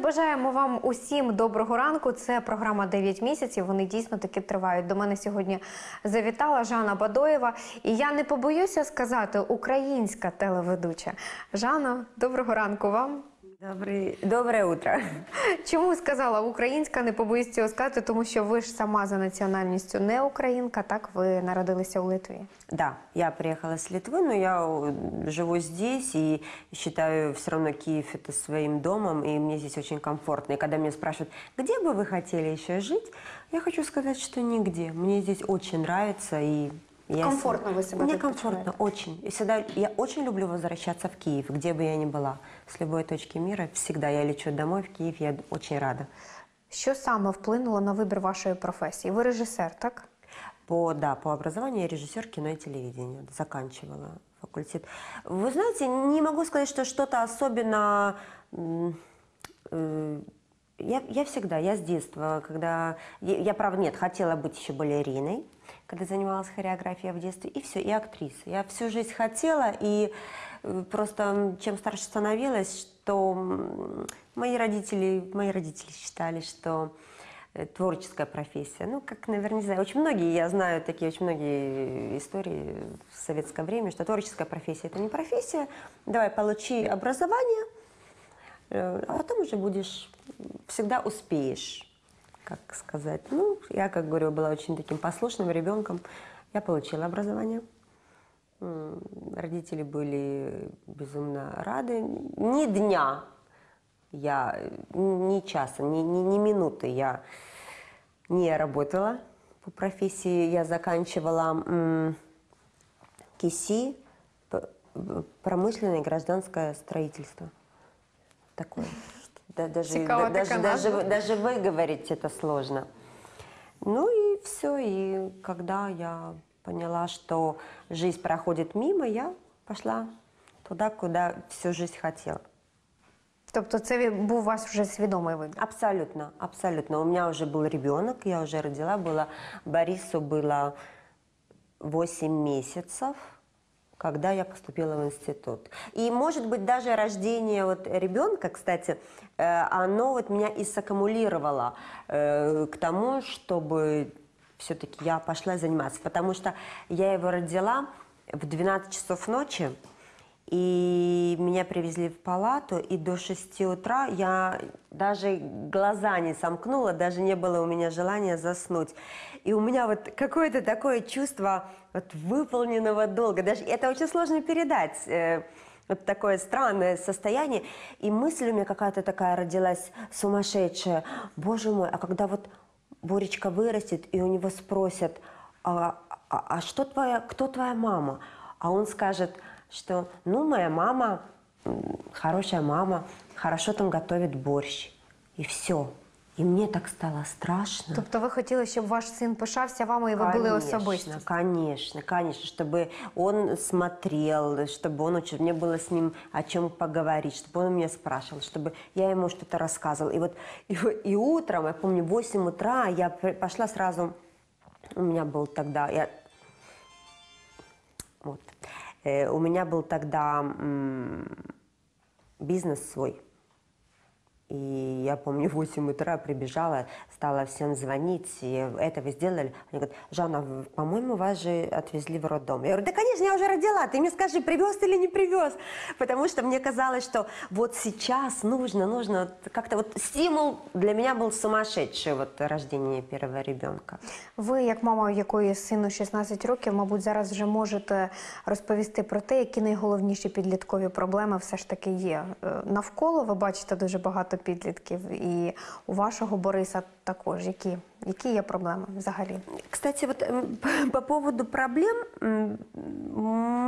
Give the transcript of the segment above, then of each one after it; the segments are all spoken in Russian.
бажаємо вам усім доброго ранку. Це програма «9 місяців. Вони дійсно таки тривають. До мене сьогодні завітала Жанна Бадоєва. І я не побоюся сказати українська телеведуча. Жанна, доброго ранку вам. Добрый, доброе утро. Чому сказала українська? Не побоюсь цього сказати, тому що ви ж сама за національністю не українка. Так ви народилися у Литві. Да, я приехала с Литвы, но я э, живу здесь и считаю все равно Киев это своим домом, и мне здесь очень комфортно. И когда меня спрашивают, где бы вы хотели еще жить, я хочу сказать, что нигде. Мне здесь очень нравится и я Комфортно вы себя Мне тут комфортно, очень. И всегда, я очень люблю возвращаться в Киев, где бы я ни была. С любой точки мира всегда я лечу домой в Киев, я очень рада. Що саме вплинуло на вибір вашої професії? Ви режисер, так? По, да, по образованию я режиссер кино и телевидения. Заканчивала факультет. Вы знаете, не могу сказать, что что-то особенно... э, Я, я всегда, я с детства, когда... Я, я, правда, нет, хотела быть еще балериной, когда занималась хореографией в детстве, и все, и актрисой. Я всю жизнь хотела, и э, просто чем старше становилась, что мои родители, мои родители считали, что э, творческая профессия. Ну, как, наверное, не знаю, очень многие, я знаю такие очень многие истории в советское время, что творческая профессия – это не профессия. Давай, получи образование, э, а потом уже будешь, всегда успеешь, как сказать. Ну, я, как говорю, была очень таким послушным ребенком. Я получила образование. Родители были безумно рады. Ни дня я, э, ни часа, ни, ни, ни минуты я не работала по профессии. Я заканчивала КИСИ, промышленное гражданское строительство Такое. Да, даже, Цікава да- даже, така даже, назва. вы- даже выговорить это сложно. Ну и все. И когда я поняла, что жизнь проходит мимо, я пошла туда, куда всю жизнь хотела. Тобто, це ві- був у вас вже свідомий вибір. Абсолютно, абсолютно. У меня уже был ребенок, я уже родила, было, Борису было 8 месяцев, когда я поступила в институт. И, может быть, даже рождение вот ребенка, кстати, э, оно вот меня и саккумулировало э, к тому, чтобы все-таки я пошла заниматься. Потому что я его родила в 12 часов ночи, и меня привезли в палату, и до 6 утра я даже глаза не сомкнула, даже не было у меня желания заснуть. И у меня вот какое-то такое чувство вот выполненного долга. Даже это очень сложно передать. э, вот такое странное состояние. И мысль у меня какая-то такая родилась сумасшедшая. Боже мой, а когда вот Боречка вырастет, и у него спросят, а, а- а что твоя, кто твоя мама? А он скажет, что, ну, моя мама, м, хорошая мама, хорошо там готовит борщ. И все. И мне так стало страшно. Тобто, ви хотіли, щоб ваш син пишався вами і ви були особистістю? Конечно, конечно, чтобы он смотрел, чтобы он очень, мне было с ним о чем поговорить, чтобы он меня спрашивал, чтобы я ему что-то рассказывала. И вот и, и утром, я помню, в 8 утра я при- пошла сразу, у меня был тогда, я, вот, Э, у меня был тогда бизнес свой. И я помню, в 8 утра прибежала, стала всем звонить, и это вы сделали. Они говорят, Жанна, в- по-моему, вас же отвезли в роддом. Я говорю, да, конечно, я уже родила, ты мне скажи, привез ты или не привез. Потому что мне казалось, что вот сейчас нужно, нужно, вот как-то вот стимул для меня был сумасшедший, вот рождение первого ребенка. Ви, як мама, у якої сину 16 років, мабуть, зараз вже можете розповісти про те, які найголовніші підліткові проблеми все ж таки є. Е, Навколо ви бачите дуже багато підлітків, і у вашого Бориса також. Які, які є проблеми взагалі? Кстати, вот м, по поводу проблем, м,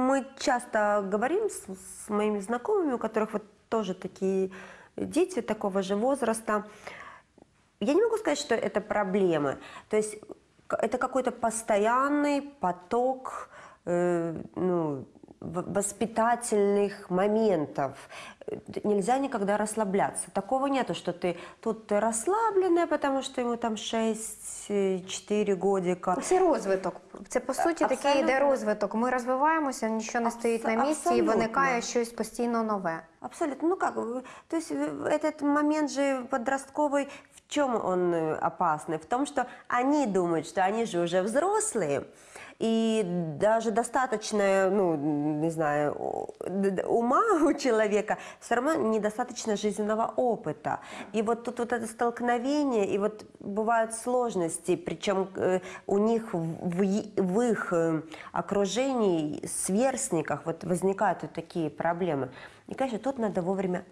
мы часто говорим с, с моими знакомыми, у которых вот тоже такие дети такого же возраста. Я не могу сказать, что это проблемы. То есть к- это какой-то постоянный поток, э, ну, в- воспитательных моментов. Э, Нельзя никогда расслабляться. Такого нету, что ты тут ты расслабленная, потому что ему там 6-4 годика. Це розвиток. Це по суті такий Абсолютно. йде розвиток. Ми розвиваємося, нічого не Абс- стоїть на місці, і абсолютно. виникає щось постійно нове. Абсолютно. Ну как, э, то есть э, этот момент же подростковый, в чем он э, опасный? В том, что они думают, что они же уже взрослые, и даже достаточно, ну, не знаю, ума у человека, все равно недостаточно жизненного опыта. И вот тут вот это столкновение, и вот бывают сложности, причем э, у них в, в их э, окружении, сверстниках вот возникают вот такие проблемы. И, конечно, тут надо вовремя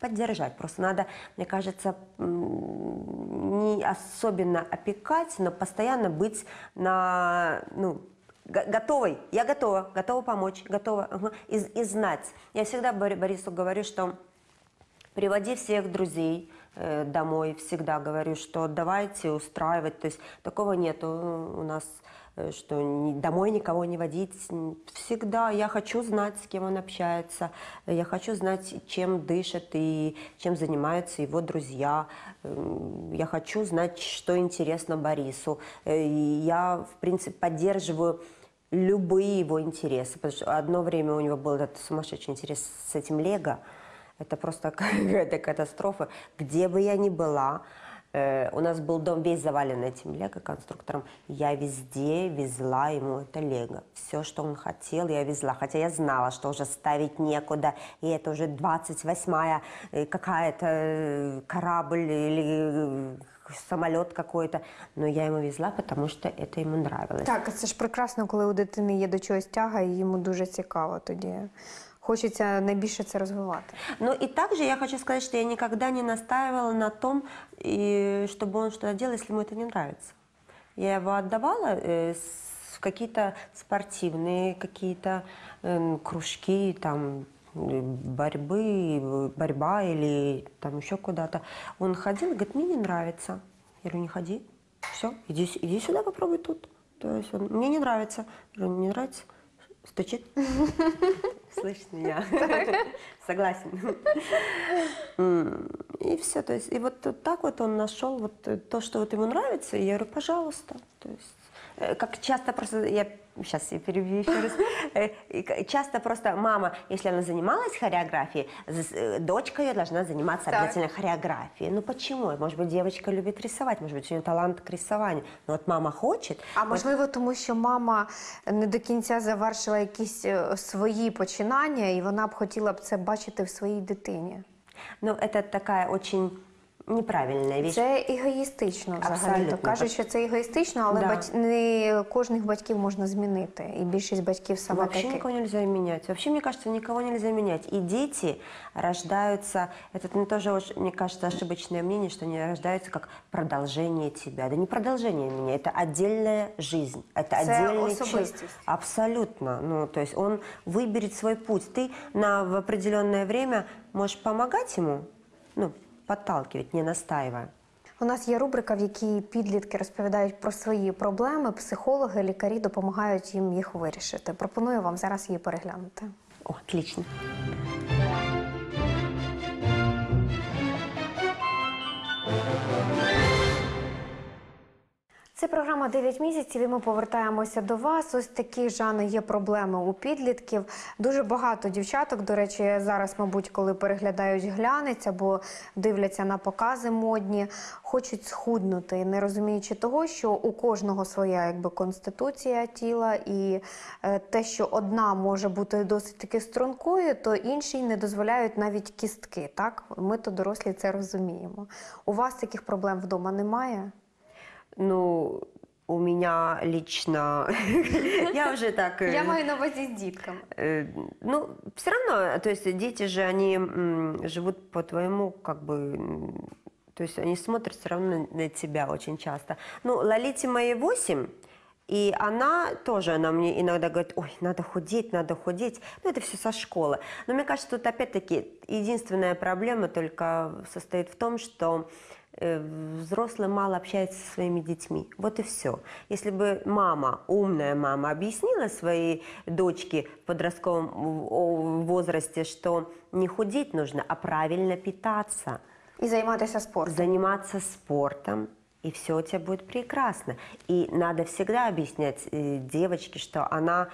поддержать. Просто надо, мне кажется, не особенно опекать, но постоянно быть на, ну, готовой. Я готова, готова помочь, готова. И, и знать. Я всегда Бори- Борису говорю, что приводи всех друзей э, домой. Всегда говорю, что давайте устраивать. То есть такого нету у нас, э, что домой никого не водить. Всегда я хочу знать, с кем он общается. Я хочу знать, чем дышат и чем занимаются его друзья. Я хочу знать, что интересно Борису. Э, Я, в принципе, поддерживаю любые его интересы. Потому что одно время у него был этот сумасшедший интерес с этим лего. Это просто какая-то катастрофа. Где бы я ни была, э, у нас был дом весь завален этим лего-конструктором. Я везде везла ему это лего. Все, что он хотел, я везла. Хотя я знала, что уже ставить некуда. И это уже 28-я э, какая-то э, корабль или э, самолет какой-то. Но я ему везла, потому что это ему нравилось. Так, це ж прекрасно, коли у дитини є до чогось тяга, і йому дуже цікаво тоді. Хочеться найбільше це розвивати. Ну и также я хочу сказать, что я никогда не настаивала на том, и, чтобы он что-то делал, если ему это не нравится. Я его отдавала э, с- в какие-то спортивные какие-то эм, кружки, там э, борьбы, борьба или там еще куда-то. Он ходил говорит, мне не нравится. Я говорю, не ходи, все, иди, иди сюда, попробуй тут. То есть он, мне не нравится. Я говорю, не нравится? Стучит. Слышит меня. Согласен. И все, то есть, и вот так вот он нашел вот то, что вот ему нравится, и я говорю, пожалуйста. То есть, э, как часто просто, я сейчас я перебью еще раз, Э, и к- часто просто мама, если она занималась хореографией, з- э, дочка ее должна заниматься Так. обязательно хореографией. Ну почему? Может быть, девочка любит рисовать, может быть, у нее талант к рисованию. Но вот мама хочет, А можливо, тому що мама не до кінця завершила якісь е, свої починання, і вона б хотіла б це бачити в своїй дитині. ну это такая очень неправильная вещь. Це егоїстично взагалі. То Абсолютно. кажуть, що це егоїстично, але Да. бать... не кожних батьків можна змінити. І більшість батьків саме Вообще такі. никого нельзя менять. Вообще, мне кажется, никого нельзя менять. И дети рождаются, это мне тоже, очень, мне кажется, ошибочное мнение, что они рождаются как продолжение тебя. Да не продолжение меня, это отдельная жизнь, это Це отдельный человек. особистість. Абсолютно. Ну, то есть он выберет свой путь. Ты на в определенное время можешь помогать ему, ну, подталкивать, не настаивая. У нас є рубрика, в якій підлітки розповідають про свої проблеми. Психологи, лікарі допомагають їм їх вирішити. Пропоную вам зараз її переглянути. О, отлично. Програма «9 місяців. і Ми повертаємося до вас. Ось такі Жани є проблеми у підлітків. Дуже багато дівчаток. До речі, зараз, мабуть, коли переглядають глянець або дивляться на покази модні, хочуть схуднути, не розуміючи того, що у кожного своя якби конституція тіла, і е, те, що одна може бути досить таки стрункою, то іншій не дозволяють навіть кістки. Так, ми то дорослі це розуміємо. У вас таких проблем вдома немає? Ну, у меня лично, я уже так... Я маю на увазі з дітками. Ну, все равно, то есть дети же, они живут по твоему, как бы, то есть они смотрят все равно на тебя очень часто. Ну, Лолите моей 8, И она тоже, она мне иногда говорит, ой, надо худеть, надо худеть. Ну, это все со школы. Но мне кажется, тут опять-таки единственная проблема только состоит в том, что э, взрослый мало общается со своими детьми. Вот и все. Если бы мама, умная мама, объяснила своей дочке в подростковом возрасте, что не худеть нужно, а правильно питаться, І займатися спортом. заниматься спортом, и все у тебя будет прекрасно. И надо всегда объяснять э, девочке, что она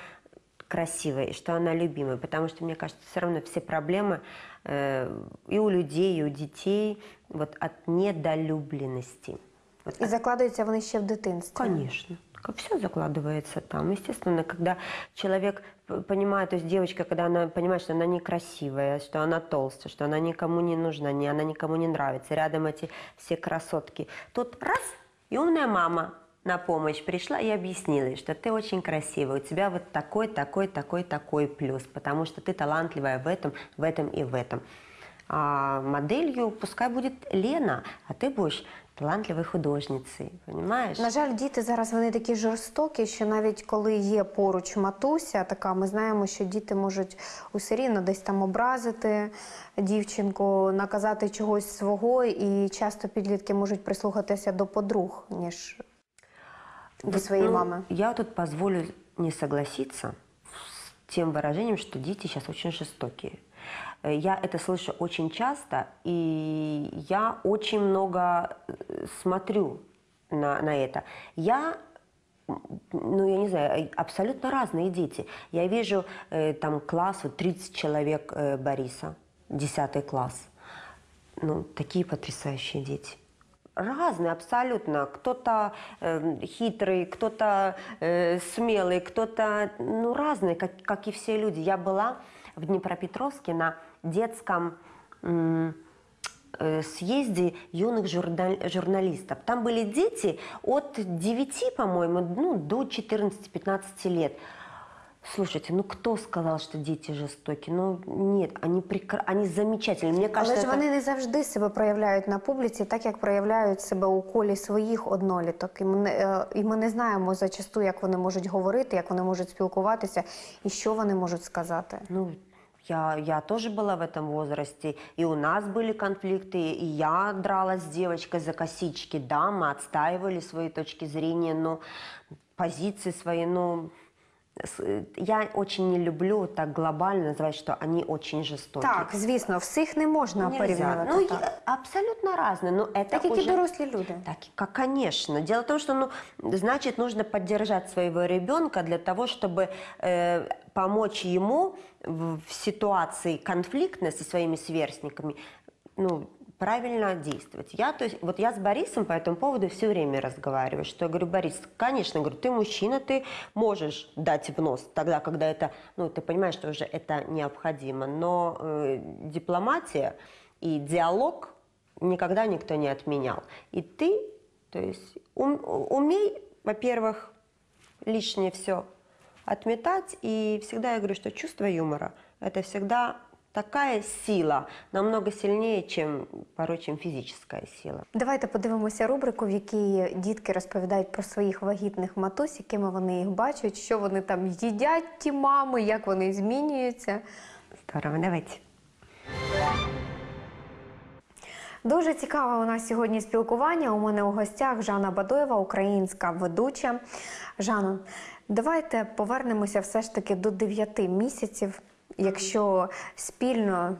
красивая, и что она любимая, потому что, мне кажется, все равно все проблемы э, и у людей, и у детей вот от недолюбленности. Вот І закладуються вони ще в дитинстві. Конечно. Все закладывается там. Естественно, когда человек п- понимает, то есть девочка, когда она понимает, что она некрасивая, что она толстая, что она никому не нужна, не, она никому не нравится, рядом эти все красотки, тут раз, и умная мама на помощь пришла и объяснила, что ты очень красивая, у тебя вот такой, такой, такой, такой плюс, потому что ты талантливая в этом, в этом и в этом. А моделью пускай будет Лена, а ты будешь талантливой художницей, понимаешь? На жаль, діти зараз вони такі жорстокі, що навіть коли є поруч матуся, така ми знаємо, що діти можуть усе рівно десь там образити дівчинку, наказати чогось свого, і часто підлітки можуть прислухатися до подруг, ніж до своєї ну, мами. Я тут позволю не согласиться с тем выражением, что дети сейчас очень жестокие. Э, Я это слышу очень часто, и я очень много э, смотрю на, на это. Я ну, я не знаю, э, абсолютно разные дети. Я вижу э, там класс, вот 30 человек э, Бориса, 10 класс. Ну, такие потрясающие дети. Разные абсолютно. Кто-то э, хитрый, кто-то э, смелый, кто-то, ну, разные, как, как и все люди. Я была в Днепропетровске на детском м, э, съезде юных журнал- журналистов. Там были дети от 9, по-моему, ну, до 14-15 лет. Слушайте, ну кто сказал, что дети жестоки? Ну нет, они, прекра... они замечательные. Мне Але кажется, ж это- вони не завжди себе проявляють на публіці, так як проявляють себе у колі своїх одноліток. І ми, не- е, і ми не знаємо зачасту, як вони можуть говорити, як вони можуть спілкуватися і що вони можуть сказати. Ну, я, я тоже была в этом возрасте, и у нас были конфликты, и я дралась с девочкой за косички, да, мы отстаивали свои точки зрения, но позиции свои, ну, с- я очень не люблю вот так глобально называть, что они очень жестокие. Так, звісно, всіх не можна Нельзя. порівнювати. Ну, так. я- абсолютно разные, но это так як і уже... дорослі люди. Так, как, конечно. Дело в том, что, ну, значит, нужно поддержать своего ребенка для того, чтобы э, помочь ему в, ситуации конфликтной со своими сверстниками, ну, правильно действовать. Я, то есть, вот я с Борисом по этому поводу все время разговариваю, что я говорю, Борис, конечно, говорю, ты мужчина, ты можешь дать в нос тогда, когда это, ну, ты понимаешь, что уже это необходимо, но э, дипломатия и диалог никогда никто не отменял. И ты, то есть, ум- умей, во-первых, лишнее все отметать. И всегда я говорю, что чувство юмора – это всегда такая сила, намного сильнее, чем порой, чем физическая сила. Давайте подивимося рубрику, в якій дітки розповідають про своїх вагітних матусь, якими вони їх бачать, що вони там їдять, ті мами, як вони змінюються. Здорово, давайте. Дуже цікаве у нас сьогодні спілкування. У мене у гостях Жанна Бадоєва, українська ведуча. Жанно, давайте повернемося все ж таки до 9 місяців. Якщо спільно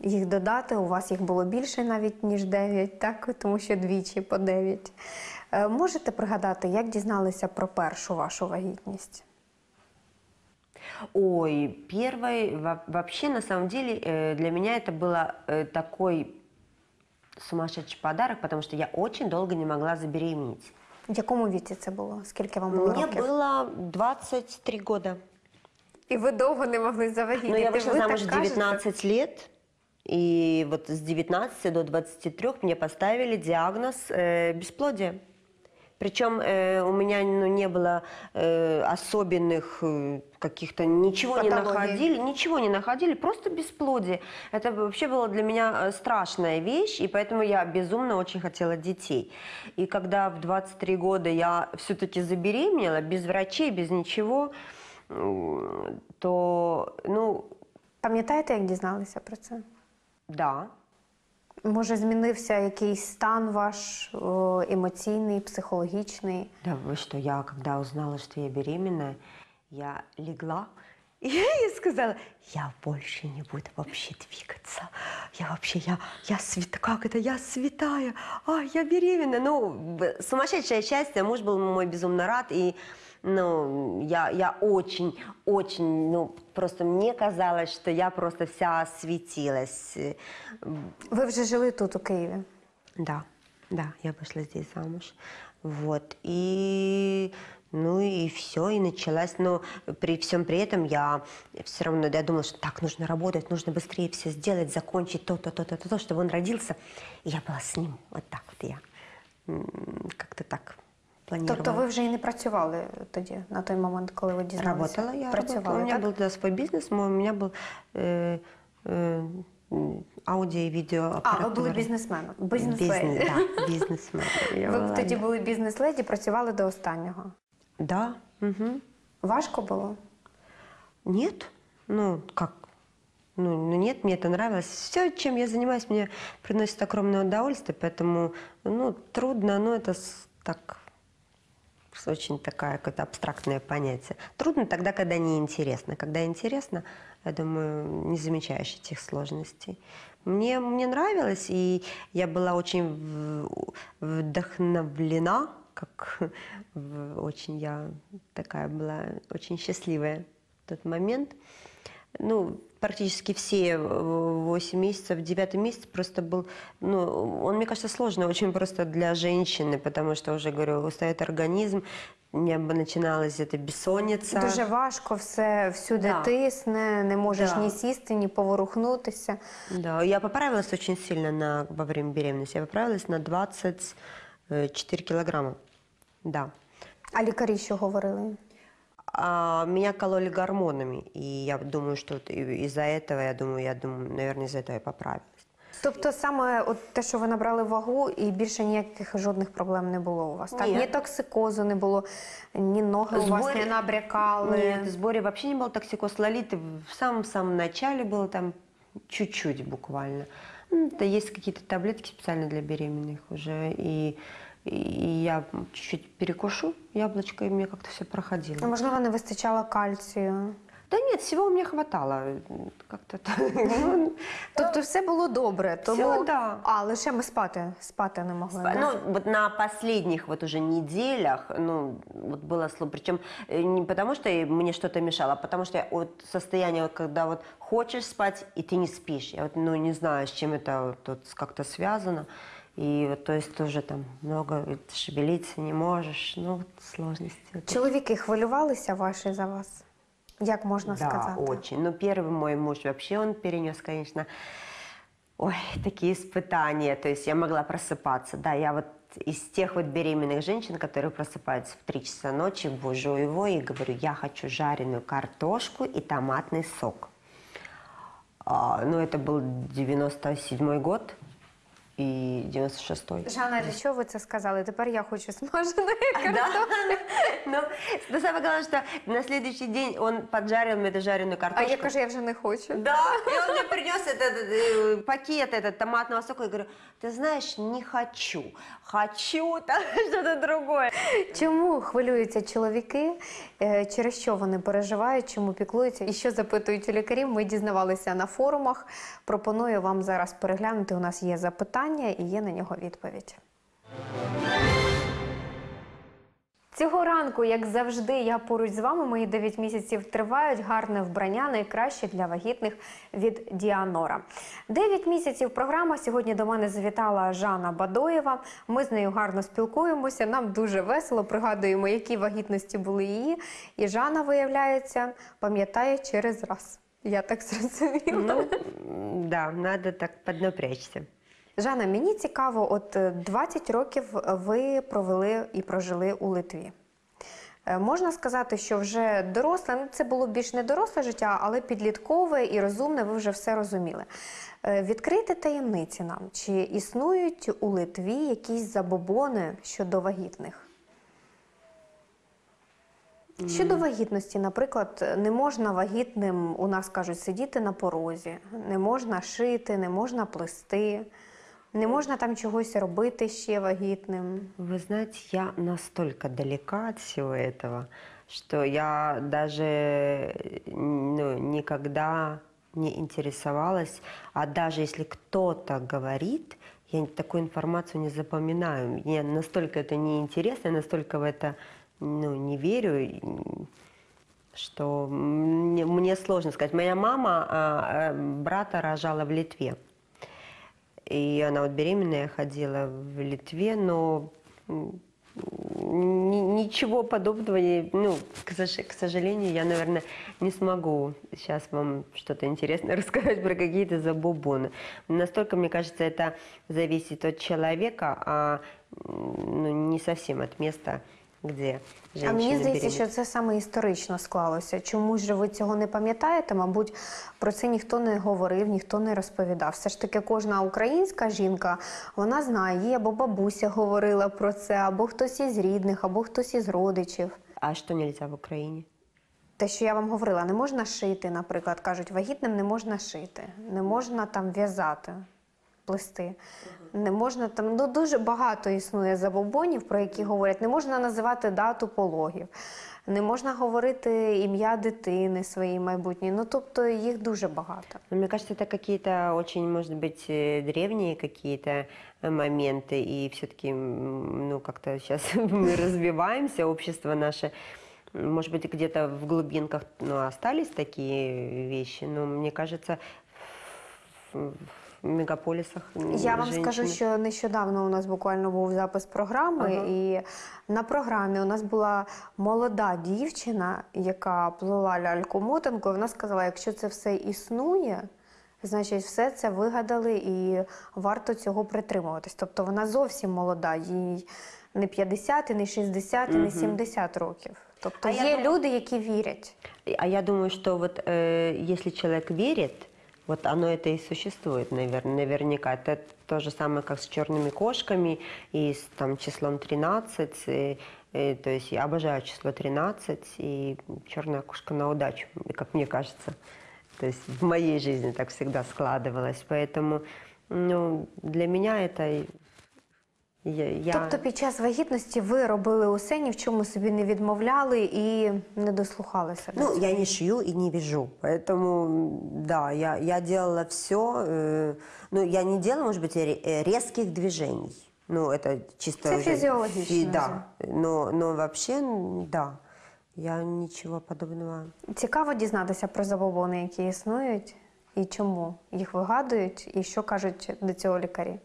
їх додати, у вас їх було більше навіть ніж 9, так? тому що двічі по 9. Е, Можете пригадати, як дізналися про першу вашу вагітність? Ой, первый, во- вообще, на самом деле, э, для меня это было э, такой сумасшедший подарок, потому что я очень долго не могла забеременеть. В якому віці це було? Скільки вам було Мне років? было 23 года. І ви довго не могли завагітніти. Но Ну, я вышла Ви замуж так в кажете? 19 лет. И вот с 19 до 23 мне поставили диагноз э, бесплодия. Причем э, у меня ну, не было э, особенных э, каких-то, ничего не Патологий. находили, ничего не находили, просто бесплодие. Это вообще была для меня э, страшная вещь, и поэтому я безумно очень хотела детей. И когда в 23 года я все-таки забеременела, без врачей, без ничего, то, ну, Пам'ятаєте, як дізналися про це? да, Може, змінився якийсь стан ваш о, емоційний, психологічний? Да вы что, я когда узнала, что я беременная, я легла и я сказала, я больше не буду вообще двигаться. Я вообще, я, я свята, как это, я святая, а, я беременна. Ну, б- сумасшедшее счастье, муж был мой безумно рад, и ну, я, я очень, очень, ну, просто мне казалось, что я просто вся светилась. Ви вже жили тут, у Києві. Да, да, я вышла здесь замуж. Вот. И ну и все, и началась. Но при всем при этом я все равно, я думала, что так, нужно работать, нужно быстрее все сделать, закончить то-то, то-то, то-то, чтобы он родился. И я была с ним. Вот так вот я как-то так планировала. Тобто ви вже і не працювали тоді, на той момент, коли ви дізналися? Работала я. Працювали, работала. У меня так? был да, свой бизнес, мой, у меня был э, э, м, аудио и видео А, ви були бізнесменом. Бизнес, Бізнес-леді. да, бизнесмен. Я Ви была, тоді да. були бізнес-леді, працювали до останнього. Да. мгм. Важко було? Нет. Ну, как? Ну, ну, нет, мне это нравилось. Все, чем я занимаюсь, мне приносит огромное удовольствие, поэтому, ну, трудно, но это с- так, с- очень такое какое-то абстрактное понятие. Трудно тогда, когда неинтересно. Когда интересно, я думаю, не замечаешь этих сложностей. Мне, мне нравилось, и я была очень вдохновлена, как очень я такая была, очень счастливая в тот момент. Ну, практически все 8 месяцев, 9 месяц просто был, ну, он, мне кажется, сложный очень просто для женщины, потому что, уже говорю, устает организм, у меня бы начиналась эта бессонница. Дуже важко, все всюди Да. тисне, не можеш Да. ні сісти, ні поворухнутися. Да, я поправилась очень сильно на, во время беременности. Я поправилась на 24 килограмма. Да. А лікарі що говорили? А меня кололи гормонами, и я думаю, что вот и- из-за этого, я думаю, я думаю, наверное, из-за этого я поправилась. Тобто саме от те, що ви набрали вагу, і більше ніяких жодних проблем не було у вас. Так? Ні. Ні токсикозу не було, ні ноги у вас Зборі- не набрякали. Нет, в сборе вообще не было токсикоз лолиты. В самом-самом начале было там чуть-чуть буквально. Ну, Это есть какие-то таблетки специально для беременных уже. И, и я чуть-чуть перекушу яблочко, и мне как-то все проходило. Можливо, не вистачало кальцію. Да нет, всего мне хватало. Как-то так. Ну, Тобто все було добре. Тому... Всього, да. А, лише ми спати, спати не могли. да? Ну, вот на последних вот уже неделях, ну, вот было слово, причем не потому, что мне что-то мешало, а потому что вот состояние, вот, когда вот хочешь спать, и ты не спишь. Я вот, ну, не знаю, с чем это вот, как-то связано. И вот, то есть тоже там много шевелиться не можешь, ну, сложности. Чоловіки хвилювалися ваші за вас? Як можна Да, сказати? очень. Ну, первый мой муж вообще, он перенес, конечно, ой, такие испытания. То есть я могла просыпаться. Да, я вот из тех вот беременных женщин, которые просыпаются в 3 часа ночи, бужу его и говорю, я хочу жареную картошку и томатный сок. А, ну, это был 97 год и 96-й. Жанна, для чого ви це сказали? Тепер я хочу смаженої Да. Ну, но самое главное, что на следующий день он поджарил мне эту жареную А картошку. я кажу, я вже не хочу. Да, и он мне принес этот э, пакет этот томатного сока. Я говорю, ты знаешь, не хочу. Хочу там что-то другое. Чому хвилюються чоловіки? Е, Через що вони переживають, чому піклуються? І що запитують у лікарів? Ми дізнавалися на форумах. Пропоную вам зараз переглянути. У нас є запитання і є на нього відповідь. Цього ранку, як завжди, я поруч з вами. Мої 9 місяців тривають. Гарне вбрання найкраще для вагітних від Діанора. 9 місяців програма. Сьогодні до мене завітала Жанна Бадоєва. Ми з нею гарно спілкуємося. Нам дуже весело. Пригадуємо, які вагітності були її. І Жанна, виявляється, пам'ятає через раз. Я так зрозуміла. Ну, да, надо так поднапрячься. Жанна, мені цікаво, от е, 20 років ви провели і прожили у Литві. Е, Можна сказати, що вже доросле, ну це було більш не доросле життя, але підліткове і розумне, ви вже все розуміли. Е, Відкрийте таємниці нам, чи існують у Литві якісь забобони щодо вагітних? Щодо вагітності, наприклад, не можна вагітним, у нас кажуть, сидіти на порозі, не можна шити, не можна плести, не можна там чогось робити ще вагітним. Вы знаете, я настолько далека от всего этого, что я даже э, ну, никогда не интересовалась, а даже если кто-то говорит, я такую информацию не запоминаю. Мне настолько это неинтересно, я настолько в это ну, не верю, и, что мне, мне сложно сказать. Моя мама а, а, брата рожала в Литве. И она вот беременная ходила в Литве, но ничего подобного, ну, к, сож- к сожалению, я, наверное, не смогу сейчас вам что-то интересное рассказать про какие-то забубоны. Настолько, мне кажется, это зависит от человека, а ну, не совсем от места, где женщина А мені здається, що це саме історично склалося. Чому ж ви цього не пам'ятаєте? Мабуть, про це ніхто не говорив, ніхто не розповідав. Все ж таки, кожна українська жінка вона знає, їй або бабуся говорила про це, або хтось із рідних, або хтось із родичів. А что нельзя в Украине? Те, що я вам говорила, не можна шити, наприклад, кажуть, вагітним не можна шити, не можна там в'язати, плести. Не можна там, ну дуже багато існує забобонів, про які говорять. Не можна називати дату пологів, не можна говорити ім'я дитини своєї майбутньої. Ну тобто їх дуже багато. Ну, Мне кажется, это какие-то очень, может быть, э, древние какие-то э, моменты, и все-таки, ну, как-то сейчас мы развиваемся, общество наше, м, может быть, где-то в глубинках, ну, остались такие вещи, но мне кажется, в в мегаполисах м, Я вам скажу, що нещодавно у нас буквально був запис програми, Ага. і на програмі у нас була молода дівчина, яка плела ляльку мотанку. і Вона сказала: якщо це все існує, значить все це вигадали і варто цього притримуватись. Тобто вона зовсім молода, їй не 50, не 60, і не 70 років. Тобто А є думаю- люди, які вірять. А я думаю, что вот э, если человек верит, вот оно это и существует, наверное, наверняка. Это то же самое, как с черными кошками и с там, числом 13. и, э, то есть я обожаю число 13 и черная кошка на удачу, как мне кажется. То есть в моей жизни так всегда складывалось. Поэтому ну, для меня это... и- Я, я... Тобто під час вагітності ви робили усе, ні в чому собі не відмовляли і не дослухалися. до Ну, цього? я не шью и не вяжу, поэтому, м, да, я, я делала все, ну, я не делала, может быть, ре- э, резких движений, ну, это чисто Это уже физиологично фи- Да, но, но вообще, м, да, я ничего подобного. Цікаво дізнатися про забобони, які існують, і чому їх вигадують, і що кажуть до цього лікарі.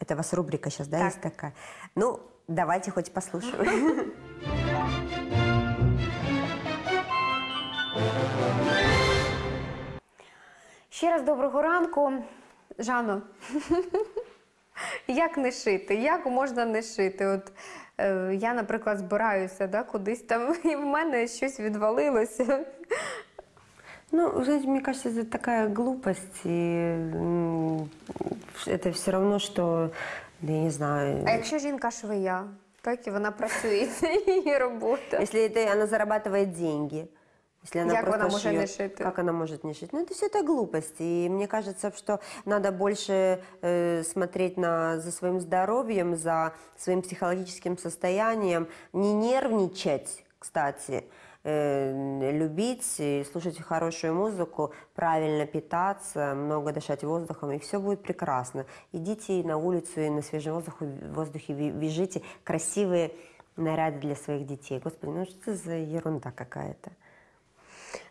Это у вас рубрика сейчас, да, Так. есть такая? Ну, давайте хоть послушаем. Ще раз доброго ранку, Жано. Як не шити? Як можна не шити? От е, я, наприклад, збираюся да, кудись там, і в мене щось відвалилося. Ну, вы знаете, мне кажется, это такая глупость, и м, это все равно, что, да, я не знаю, А якщо жінка швея, так і вона працює, це її робота. Если это она зарабатывает деньги, если она Як просто вона може не шьет, шити? как она может не шить? Ну, это все это глупости. И мне кажется, что надо больше э, смотреть на, за своим здоровьем, за своим психологическим состоянием, не нервничать, кстати, э, любить и слушать хорошую музыку, правильно питаться, много дышать воздухом, и все будет прекрасно. Идите на улицу и на свежем воздухе, воздухе ви- вяжите красивые наряды для своих детей. Господи, ну что за ерунда какая-то?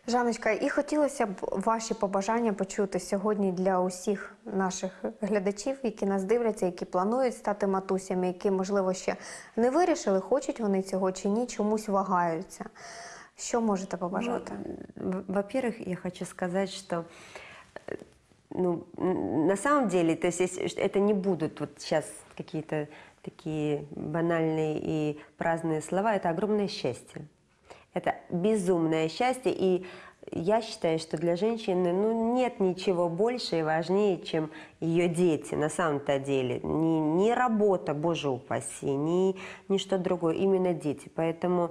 Жаночка, і хотілося б ваші побажання почути сьогодні для усіх наших глядачів, які нас дивляться, які планують стати матусями, які, можливо, ще не вирішили, хочуть вони цього чи ні, чомусь вагаються. Що можете побажати? В- Во-первых, я хочу сказать, что э, ну, на самом деле, то есть это не будут вот сейчас какие-то такие банальные и праздные слова, это огромное счастье. Это безумное счастье, и я считаю, что для женщины ну, нет ничего больше и важнее, чем ее дети на самом-то деле. Не, не работа, боже упаси, не, не что другое, именно дети. Поэтому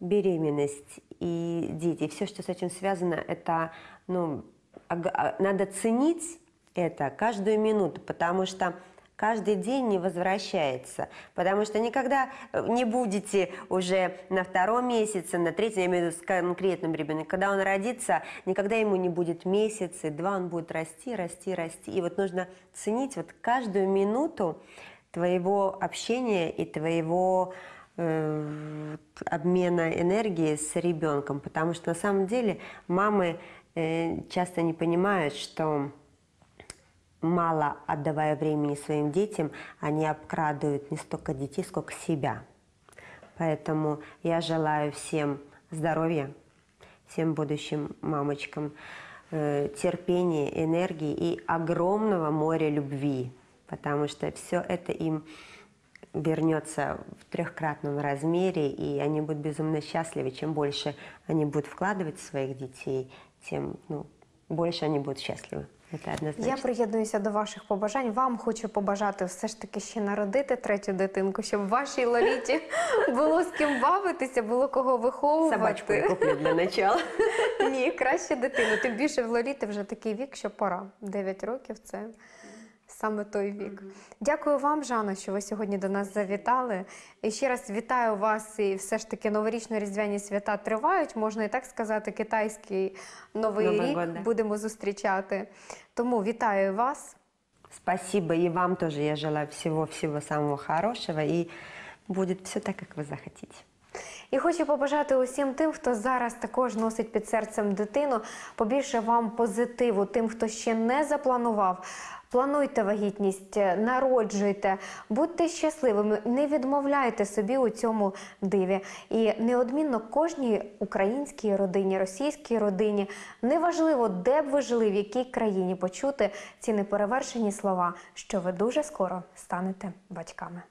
беременность и дети, все, что с этим связано, это, ну, а, надо ценить это каждую минуту, потому что каждый день не возвращается, потому что никогда э, не будете уже на втором месяце, на третьем, я имею в виду с конкретным ребенком, когда он родится, никогда ему не будет месяц и два, он будет расти, расти, расти. И вот нужно ценить вот каждую минуту твоего общения и твоего обмена энергии с ребенком, потому что на самом деле мамы э, часто не понимают, что мало отдавая времени своим детям, они обкрадывают не столько детей, сколько себя. Поэтому я желаю всем здоровья, всем будущим мамочкам, э, терпения, энергии и огромного моря любви, потому что все это им вернется в трехкратном размере, и они будут безумно счастливы. Чем больше они будут вкладывать в своих детей, тем ну, больше они будут счастливы. Это однозначно. Я приєднуюся до ваших побажань. Вам хочу побажати все ж таки ще народити третю дитинку, щоб в вашій лоліті було з ким бавитися, було кого виховувати. Собачку я куплю для начала. Ні, краще дитину. Тим більше в лоліти вже такий вік, що пора. 9 років це саме той вік. Дякую вам, Жанна, що ви сьогодні до нас завітали. І ще раз вітаю вас. І все ж таки новорічно-різдвяні свята тривають. Можна і так сказати, китайський новий Новий рік год, будемо зустрічати. Тому вітаю вас. Спасибо и вам тоже. Я желаю всего-всего самого хорошего, и будет все так, как вы захотите. І хочу побажати усім тим, хто зараз також носить під серцем дитину, побільше вам позитиву, тим, хто ще не запланував. Плануйте вагітність, народжуйте, будьте щасливими, не відмовляйте собі у цьому диві. І неодмінно кожній українській родині, російській родині, неважливо, де б ви жили, в якій країні почути ці неперевершені слова, що ви дуже скоро станете батьками.